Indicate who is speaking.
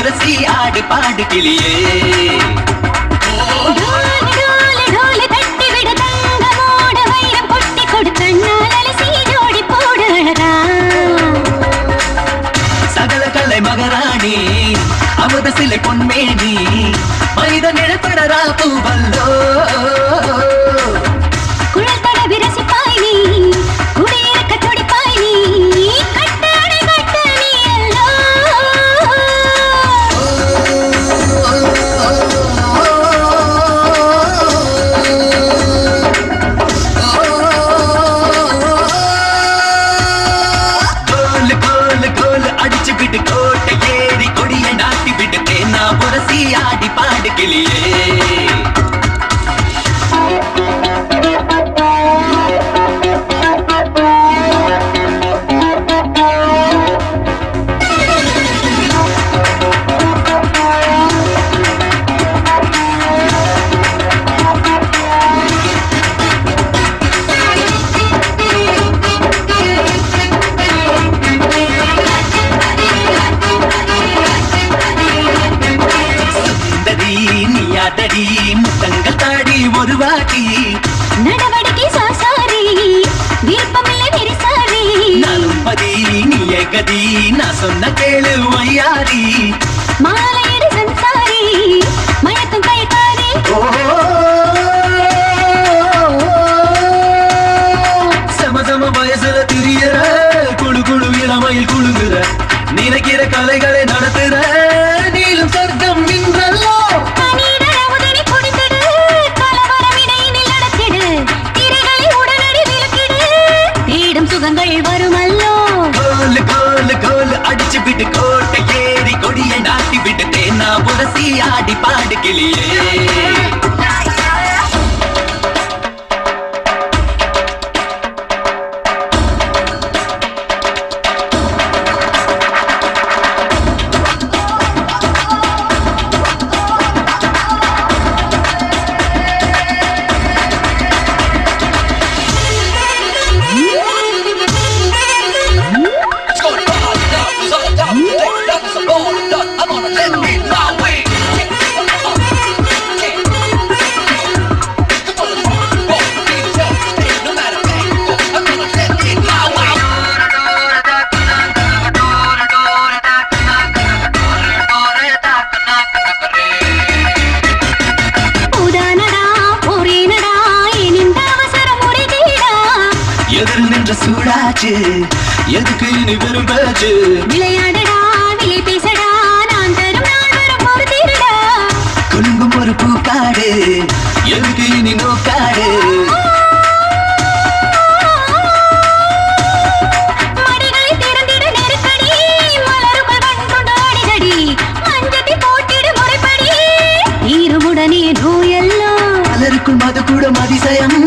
Speaker 1: உரசி ஆடு பாடு கிளியே. மகராணி அமுத சிலை பொன்மேனி மனித நிழப்படரா பூவல்லோ. के लिए।
Speaker 2: நடவடிக்கை சாசாரி விருப்பமில்லை நெரிசாரி
Speaker 1: நானும் பதி நீய கதி நான் சொன்ன கேளு வையாரி
Speaker 2: மாலையிடு சன்சாரி மயக்கம் கைட்டாரி
Speaker 1: சம சம வயசுல திரியற குழு குழு இளமையில் குழுங்குற நினைக்கிற கலைகளை நடத்துற. பாடு கிளியே எதிர் நின்று சூடாச்சு. எதுக்கு இனி விரும்பாச்சு?
Speaker 2: விளையாடடா விலை பேசடா நான் தரும்
Speaker 1: நாடரும் ஒரு பூக்காடு. எதுக்கு இனி நோக்காடு?
Speaker 2: மதிசயம்